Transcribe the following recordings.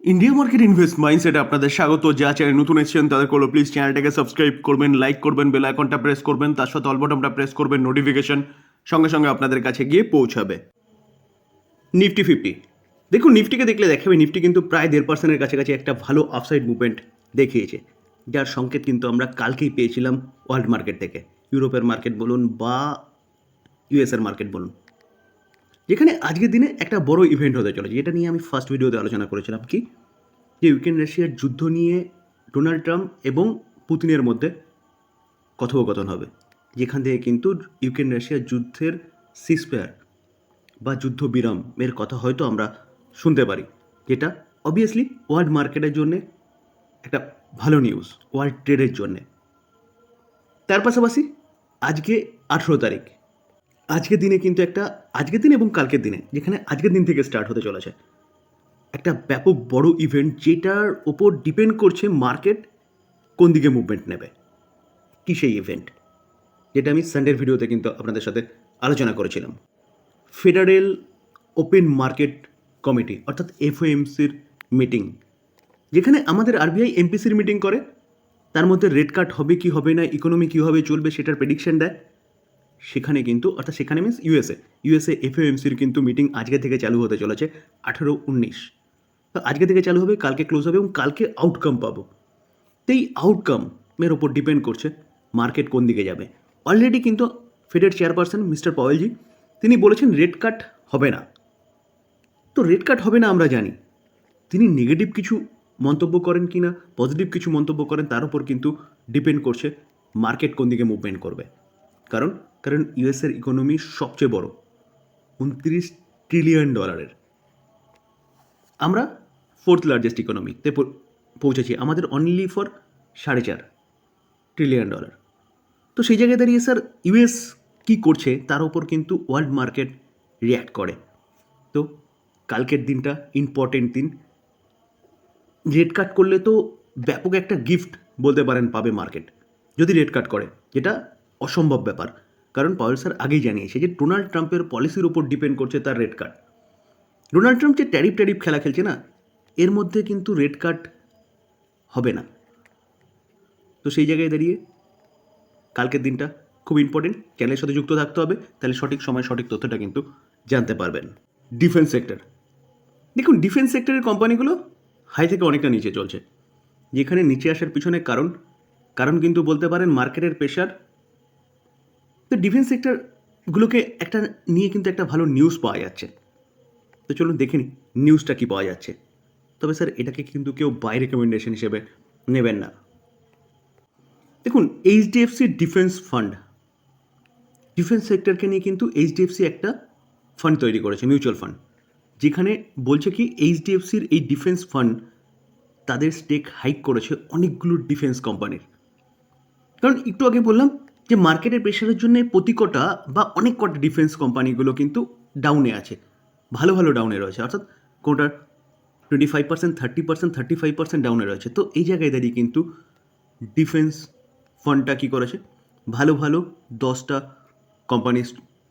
India market invest মাইন্ডসেটে আপনাদের স্বাগত। যা চ্যানেল নতুন এসেছেন তাদের করল প্লিজ চ্যানেলটাকে সাবস্ক্রাইব করবেন লাইক করবেন বেল আইকনটা প্রেস করবেন, তার সাথে অল বটনটা প্রেস করবেন নোটিফিকেশন সঙ্গে সঙ্গে আপনাদের কাছে গিয়ে পৌঁছাবে। নিফটি ফিফটি দেখুন নিফটিকে দেখলে দেখাবে নিফটি কিন্তু প্রায় দেড় পার্সেন্টের কাছাকাছি একটা ভালো আফসাইড মুভমেন্ট দেখিয়েছে। যার সংকেত কিন্তু আমরা কালকেই পেয়েছিলাম ওয়ার্ল্ড মার্কেট থেকে। ইউরোপের মার্কেট বলুন বা ইউএসের মার্কেট বলুন। যেখানে আজকের দিনে একটা বড় ইভেন্ট হতে চলেছে। যেটা নিয়ে আমি ফার্স্ট ভিডিওতে আলোচনা করেছিলাম কি? যে ইউক্রেন রাশিয়ার যুদ্ধ নিয়ে ডোনাল্ড ট্রাম্প এবং পুতিনের মধ্যে কথোপকথন হবে। যেখান থেকে কিন্তু ইউক্রেন রাশিয়ার যুদ্ধের সিসপেয়ার বা যুদ্ধ বিরামের কথা হয়তো আমরা শুনতে পারি। যেটা অবভিয়াসলি ওয়ার্ল্ড মার্কেটের জন্য একটা ভালো নিউজ ওয়ার্ল্ড ট্রেডের জন্যে। তার পাশাপাশি আজকে আঠেরো তারিখ। আজকের দিনে কিন্তু একটা, আজকের দিন এবং কালকের দিনে, যেখানে আজকের দিন থেকে স্টার্ট হতে চলেছে। একটা ব্যাপক বড় ইভেন্ট যেটার ওপর ডিপেন্ড করছে মার্কেট কোন দিকে মুভমেন্ট নেবে। কী সেই ইভেন্ট যেটা আমি সানডের ভিডিওতে কিন্তু আপনাদের সাথে আলোচনা করেছিলাম। ফেডারেল ওপেন মার্কেট কমিটি অর্থাৎ এফওএমসির মিটিং যেখানে আমাদের আরবিআই এমপিসির মিটিং করে। তার মধ্যে রেড কার্ড হবে কি হবে না ইকোনমি কীভাবে চলবে সেটার প্রেডিকশন দেয়। সেখানে কিন্তু, অর্থাৎ সেখানে মিনস ইউএসএ ইউএসএ এফএমসির কিন্তু মিটিং আজকে থেকে চালু হতে চলেছে আঠেরো উনিশ। তো আজকে থেকে চালু হবে, কালকে ক্লোজ হবে এবং কালকে আউটকাম পাবো। তো এই আউটকামের ওপর ডিপেন্ড করছে মার্কেট কোন দিকে যাবে। অলরেডি কিন্তু ফেডের চেয়ারপারসন মিস্টার পওয়েলজি তিনি বলেছেন রেড কাট হবে না। তো রেড কাট হবে না আমরা জানি। তিনি নেগেটিভ কিছু মন্তব্য করেন কি না পজিটিভ কিছু মন্তব্য করেন, তার উপর কিন্তু ডিপেন্ড করছে মার্কেট কোন দিকে মুভমেন্ট করবে। কারণ কারণ ইউএসের ইকোনমি সবচেয়ে বড়, উনত্রিশ ট্রিলিয়ন ডলারের আমরা ফোর্থ লার্জেস্ট ইকোনমিতে পৌঁছেছি, আমাদের অনলি ফর সাড়ে চার ট্রিলিয়ন ডলার তো সেই জায়গায় দাঁড়িয়ে স্যার ইউএস কী করছে তার উপর কিন্তু ওয়ার্ল্ড মার্কেট রিয়্যাক্ট করে। তো কালকের দিনটা ইম্পর্টেন্ট দিন। রেড কাট করলে তো ব্যাপক একটা গিফট বলতে পারেন পাবে মার্কেট যদি রেড কাট করে, যেটা অসম্ভব ব্যাপার। কারণ পাওয়েল স্যার আগেই জানিয়েছে যে ডোনাল্ড ট্রাম্পের পলিসির উপর ডিপেন্ড করছে তার রেড কার্ড। ডোনাল্ড ট্রাম্প যে ট্যারিফ ট্যারিফ খেলা খেলছে না, এর মধ্যে কিন্তু রেড কার্ড হবে না। তো সেই জায়গায় দাঁড়িয়ে কালকের দিনটা খুব ইম্পর্টেন্ট চ্যানেলের সাথে যুক্ত থাকতে হবে, তাহলে সঠিক সময়, সঠিক তথ্যটা কিন্তু জানতে পারবেন। ডিফেন্স সেক্টর দেখুন ডিফেন্স সেক্টরের কোম্পানিগুলো হাই থেকে অনেকটা নিচে চলছে। যেখানে নিচে আসার পিছনে কারণ কারণ কিন্তু বলতে পারেন মার্কেটের প্রেশার তো ডিফেন্স সেক্টরগুলোকে একটা নিয়ে কিন্তু একটা ভালো নিউজ পাওয়া যাচ্ছে। তো চলুন দেখে নিই নিউজটা কী পাওয়া যাচ্ছে। তবে স্যার এটাকে কিন্তু কেউ বাই রেকমেন্ডেশন হিসেবে নেবেন না। দেখুন এইচডিএফসি ডিফেন্স ফান্ড ডিফেন্স সেক্টরকে নিয়ে কিন্তু এইচডিএফসি একটা ফান্ড তৈরি করেছে মিউচুয়াল ফান্ড যেখানে বলছে কি এইচডিএফসির এই ডিফেন্স ফান্ড তাদের স্টেক হাইক করেছে অনেকগুলো ডিফেন্স কোম্পানির কারণ একটু আগে বললাম যে মার্কেটের প্রেশারের জন্য প্রতি কটা বা অনেক কটা ডিফেন্স কোম্পানিগুলো কিন্তু ডাউনে আছে। ভালো ভালো ডাউনে রয়েছে। অর্থাৎ কোনটা twenty five percent thirty percent thirty five percent ডাউনে রয়েছে। তো এই জায়গায় দাঁড়িয়ে কিন্তু ডিফেন্স ফান্ডটা কী করেছে? ভালো ভালো দশটা কোম্পানির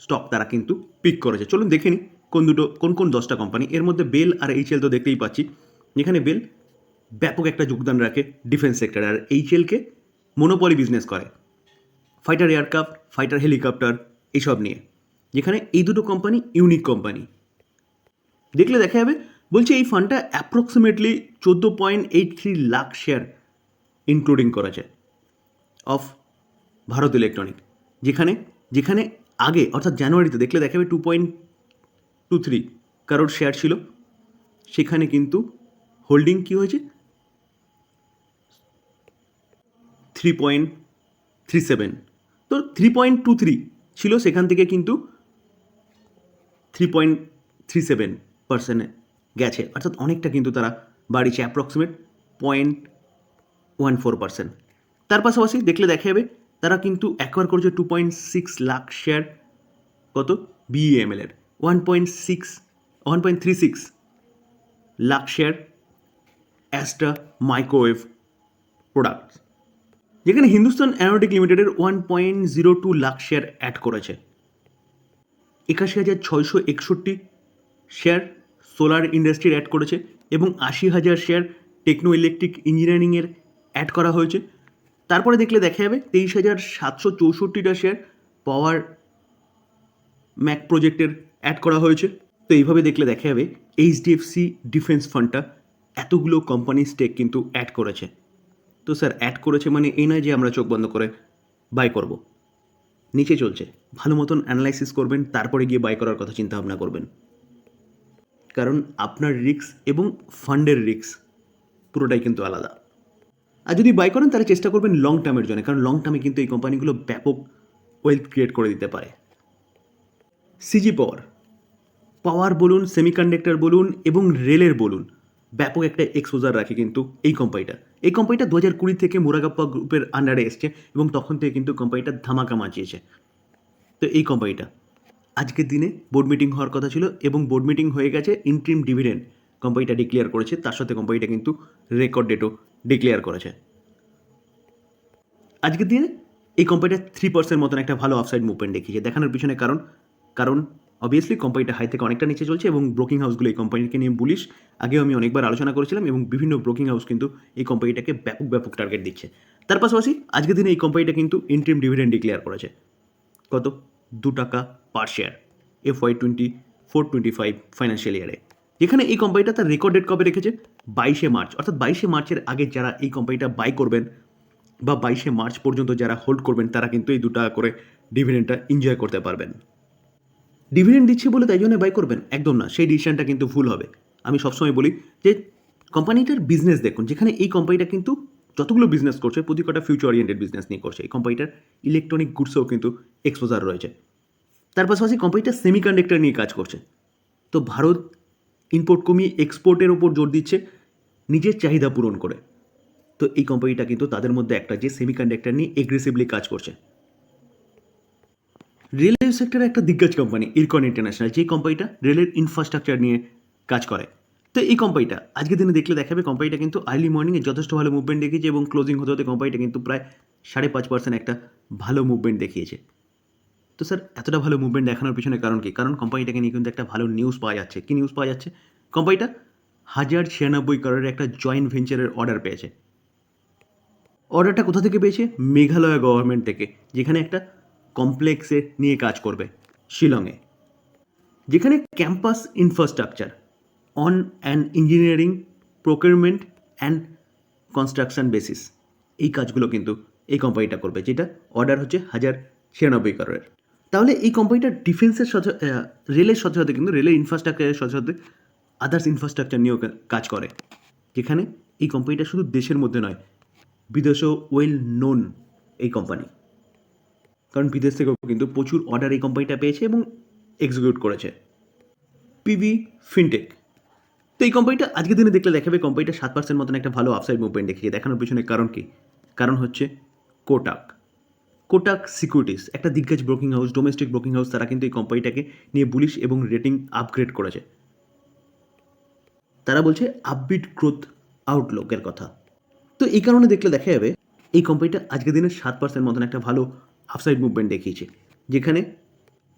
স্টক তারা কিন্তু পিক করেছে। চলুন দেখে নিই কোন দুটো, কোন কোন দশটা কোম্পানি এর মধ্যে বেল আর এইচএল তো দেখতেই পাচ্ছি। যেখানে বেল ব্যাপক একটা যোগদান রাখে ডিফেন্স সেক্টরে আর এইচএলকে মনোপলি বিজনেস করে। ফাইটার এয়ারক্রাফট ফাইটার হেলিকপ্টার এইসব নিয়ে। যেখানে এই দুটো কোম্পানি ইউনিক কোম্পানি দেখলে দেখা যাবে, বলছে এই ফান্ডটা অ্যাপ্রক্সিমেটলি চোদ্দ point eight three lakh share including করা যায় অফ ভারত ইলেকট্রনিক যেখানে যেখানে আগে, অর্থাৎ জানুয়ারিতে, দেখলে দেখা যাবে টু পয়েন্ট টু থ্রি কারোর শেয়ার ছিল। সেখানে কিন্তু হোল্ডিং কী হয়েছে? থ্রি পয়েন্ট থ্রি সেভেন তো থ্রি পয়েন্ট টু থ্রি ছিল সেখান থেকে কিন্তু থ্রি পয়েন্ট থ্রি সেভেন পার্সেন্টে গেছে। অর্থাৎ অনেকটা কিন্তু তারা বাড়িছে approximate point one four percent তার পাশাপাশি দেখলে দেখা যাবে তারা কিন্তু অ্যাকোয়ার করেছে two point six lakh share কত? বিএমএল এর। One point six one point three six lakh share Astra microwave products যেখানে হিন্দুস্তান অ্যারোটিক লিমিটেডের one point zero two lakh share add করেছে। একাশি হাজার ছয়শো একষট্টি শেয়ার সোলার ইন্ডাস্ট্রির অ্যাড করেছে এবং আশি হাজার শেয়ার টেকনো ইলেকট্রিক ইঞ্জিনিয়ারিংয়ের অ্যাড করা হয়েছে। তারপরে দেখলে দেখা যাবে তেইশ হাজার সাতশো চৌষট্টিটা শেয়ার পাওয়ার ম্যাক প্রজেক্টের অ্যাড করা হয়েছে। তো এইভাবে দেখলে দেখা যাবে এইচডিএফসি ডিফেন্স ফান্ডটা এতগুলো কোম্পানি স্টেক কিন্তু অ্যাড করেছে। তো স্যার অ্যাড করেছে মানে এই নয় যে আমরা চোখ বন্ধ করে বাই করব। নিচে চলছে। ভালো মতন অ্যানালাইসিস করবেন, তারপরে গিয়ে বাই করার কথা চিন্তা ভাবনা করবেন। কারণ আপনার রিস্ক এবং ফান্ডের রিস্ক পুরোটাই কিন্তু আলাদা। আর যদি বাই করেন, তাহলে চেষ্টা করবেন লং টার্মের জন্য, কারণ লং টার্মে কিন্তু এই কোম্পানিগুলো ব্যাপক ওয়েলথ ক্রিয়েট করে দিতে পারে। সিজি পাওয়ার পাওয়ার বলুন সেমিকন্ডাক্টর বলুন এবং রেলের বলুন ব্যাপক একটা এক্সপোজার রাখে কিন্তু এই কোম্পানিটা এই কোম্পানিটা দু হাজার কুড়ি থেকে মুরাগাপ্পা গ্রুপের আন্ডারে এসছে এবং তখন থেকে কিন্তু কোম্পানিটা ধামাকা মাচিয়েছে তো এই কোম্পানিটা আজকের দিনে বোর্ড মিটিং হওয়ার কথা ছিল এবং বোর্ড মিটিং হয়ে গেছে ইন্ট্রিম ডিভিডেন্ড কোম্পানিটা ডিক্লেয়ার করেছে। তার সাথে কোম্পানিটা কিন্তু রেকর্ড ডেটও ডিক্লেয়ার করেছে। আজকের দিনে এই কোম্পানিটা থ্রি পার্সেন্ট মতন একটা ভালো অফসাইড মুভমেন্ট দেখিয়েছে। দেখানোর পিছনে কারণ কারণ অবভিয়াসলি কোম্পানিটা হাই থেকে অনেকটা নিচে চলছে এবং ব্রোকিং হাউসগুলো এই কোম্পানিকে নিয়ে বুলিশ আগেও আমি অনেকবার আলোচনা করেছিলাম এবং বিভিন্ন ব্রোকিং হাউস কিন্তু এই কোম্পানিটাকে ব্যাপক ব্যাপক টার্গেট দিচ্ছে। তার পাশাপাশি আজকের দিনে এই কোম্পানিটা কিন্তু ইন্ট্রিম ডিভিডেন্ড ডিক্লেয়ার করেছে। কত? দু টাকা per share F Y twenty four twenty five financial ইয়ারে যেখানে এই কোম্পানিটা তার রেকর্ড ডেট কবে রেখেছে? বাইশে মার্চ। অর্থাৎ বাইশে মার্চের আগে যারা এই কোম্পানিটা বাই করবেন বা বাইশে মার্চ পর্যন্ত যারা হোল্ড করবেন, তারা কিন্তু এই দু টাকা করে ডিভিডেন্ডটা এনজয় করতে পারবেন। ডিভিডেন্ড দিচ্ছে বলে তাই জন্য বাই করবেন? একদম না, সেই ডিসিশনটা কিন্তু ভুল হবে। আমি সবসময় বলি যে কোম্পানিটার বিজনেস দেখুন, যেখানে এই কোম্পানিটা কিন্তু যতগুলো বিজনেস করছে, প্রতি কটা ফিউচার ওরিয়েন্টেড বিজনেস নিয়ে করছে, এই কোম্পানিটার ইলেকট্রনিক গুডসেও কিন্তু এক্সপোজার রয়েছে। তার পাশাপাশি কোম্পানিটা সেমিকন্ডাক্টর নিয়ে কাজ করছে। তো ভারত ইম্পোর্ট কমিয়ে এক্সপোর্টের ওপর জোর দিচ্ছে, নিজের চাহিদা পূরণ করে। তো এই কোম্পানিটা কিন্তু তাদের মধ্যে একটা যে সেমিকন্ডাক্টর নিয়ে এগ্রেসিভলি কাজ করছে। রেলওয়ে সেক্টরে একটা দিগ্গজ কোম্পানি ইরকন ইন্টারন্যাশনাল যে কোম্পানিটা রেলের ইনফ্রাস্ট্রাকচার নিয়ে কাজ করে। তো এই কোম্পানিটা আজকের দিনে দেখলে দেখাবে কোম্পানিটা কিন্তু আর্লি মর্নিংয়ে যথেষ্ট ভালো মুভমেন্ট দেখিয়েছে এবং ক্লোজিং হতে হতে কোম্পানিটা কিন্তু প্রায় সাড়ে পাঁচ পার্সেন্ট একটা ভালো মুভমেন্ট দেখিয়েছে। তো স্যার এতটা ভালো মুভমেন্ট দেখানোর পিছনে কারণ কি? কারণ কোম্পানিটাকে নিয়ে কিন্তু একটা ভালো নিউজ পাওয়া যাচ্ছে। কি নিউজ পাওয়া যাচ্ছে? কোম্পানিটা হাজার ছিয়ানব্বই করোড়ের একটা জয়েন্ট ভেঞ্চারের অর্ডার পেয়েছে। অর্ডারটা কোথা থেকে পেয়েছে? মেঘালয় গভর্নমেন্ট থেকে, যেখানে একটা কমপ্লেক্সে নিয়ে কাজ করবে, শিলংয়ে। যেখানে campus infrastructure on and engineering procurement and construction basis এই কাজগুলো কিন্তু এই কোম্পানিটা করবে, যেটা অর্ডার হচ্ছে হাজার ছিয়ানব্বই করোড়ের তাহলে এই কোম্পানিটা ডিফেন্সের সাথে রেলের সাথে সাথে কিন্তু রেলের ইনফ্রাস্ট্রাকচারের সাথে সাথে আদার্স ইনফ্রাস্ট্রাকচার নিয়েও কাজ করে। যেখানে এই কোম্পানিটা শুধু দেশের মধ্যে নয়, বিদেশেও ওয়েল নোন এই কোম্পানি কারণ বিদেশ থেকেও কিন্তু প্রচুর অর্ডার এই কোম্পানিটা পেয়েছে এবং এক্সিকিউট করেছে। পিভি ফিনটেক তো এই কোম্পানিটা আজকের দিনে দেখলে দেখাবে কোম্পানিটা সাত পার্সেন্ট মতন একটা ভালো আপসাইড মুভমেন্ট দেখিয়ে দেখানোর পিছনে কারণ কি? কারণ হচ্ছে কোটাক কোটাক সিকিউরিটিস একটা দিগ্গজ broking house domestic broking house তারা কিন্তু এই কোম্পানিটাকে নিয়ে বুলিশ এবং রেটিং আপগ্রেড করেছে। তারা বলছে আপবিট গ্রোথ আউটলুকের কথা। তো এই কারণে দেখলে দেখা যাবে এই কোম্পানিটা আজকের দিনে সাত পার্সেন্ট মতন একটা ভালো আপসাইড মুভমেন্ট দেখিয়েছে, যেখানে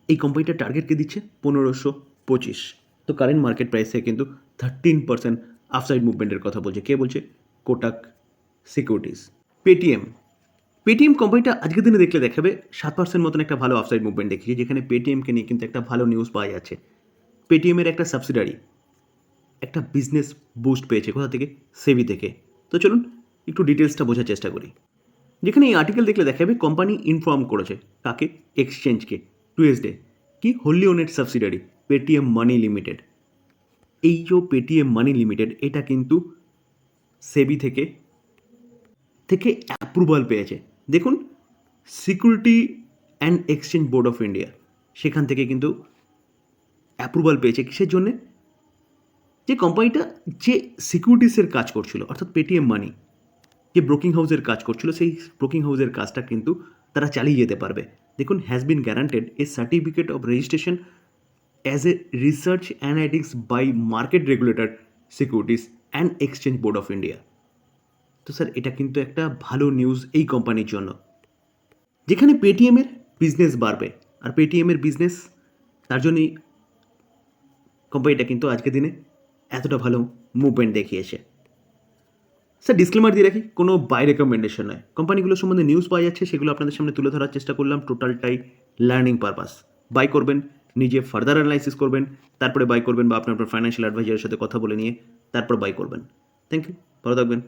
এই কোম্পানিটা টার্গেটকে দিচ্ছে? পনেরোশো পঁচিশ। তো কারেন্ট মার্কেট প্রাইসে কিন্তু থার্টিন পার্সেন্ট আপসাইড মুভমেন্টের কথা বলছে। কে বলছে? কোটাক সিকিউরিটিস পেটিএম পেটিএম কোম্পানিটা আজকের দিনে দেখলে দেখাবে, সাত পার্সেন্ট মতন একটা ভালো আপসাইড মুভমেন্ট দেখিয়েছে, যেখানে পেটিএমকে নিয়ে কিন্তু একটা ভালো নিউজ পাওয়া যাচ্ছে। পেটিএমের একটা সাবসিডারি একটা বিজনেস বুস্ট পেয়েছে, কোথা থেকে? সেবি থেকে। তো চলুন, একটু ডিটেলসটা বোঝার চেষ্টা করি। যেখানে এই আর্টিকেল দেখলে দেখাবে কোম্পানি ইনফর্ম করেছে কাকে এক্সচেঞ্জকে টুয়েসডে কি? Wholly owned subsidiary Paytm money limited এই যে পেটিএম মানি লিমিটেড এটা কিন্তু সেবি থেকে থেকে অ্যাপ্রুভাল পেয়েছে। দেখুন securities and exchange board of India সেখান থেকে কিন্তু অ্যাপ্রুভাল পেয়েছে কিসের জন্যে? যে কোম্পানিটা যে সিকিউরিটিসের কাজ করছিল, অর্থাৎ পেটিএম মানি যে ব্রোকিং হাউসের কাজ করছিল, সেই ব্রোকিং হাউসের কাজটা কিন্তু তারা চালিয়ে যেতে পারবে। দেখুন has been guaranteed a certificate of registration as a research analytics by market regulator securities and exchange board of India তো স্যার, এটা কিন্তু একটা ভালো নিউজ এই কোম্পানির জন্য। যেখানে পেটিএমের বিজনেস বাড়বে, আর পেটিএমের বিজনেস তার জন্যই কোম্পানিটা কিন্তু আজকের দিনে এতটা ভালো মুভমেন্ট দেখিয়েছে। স্যার ডিসক্লেমার দিয়ে রাখি, কোনো বাই রেকমেন্ডেশন নয় কোম্পানিগুলোর সম্বন্ধে নিউজ পাওয়া যাচ্ছে, সেগুলো আপনাদের সামনে তুলে ধরার চেষ্টা করলাম টোটালটাই লার্নিং পারপাস বাই করবেন, নিজে ফার্দার অ্যানালাইসিস করবেন, তারপরে বাই করবেন বা আপনার ফাইন্যান্সিয়াল অ্যাডভাইজারের সাথে কথা বলে নিয়ে, তারপর বাই করবেন। থ্যাংক ইউ ভালো থাকবেন।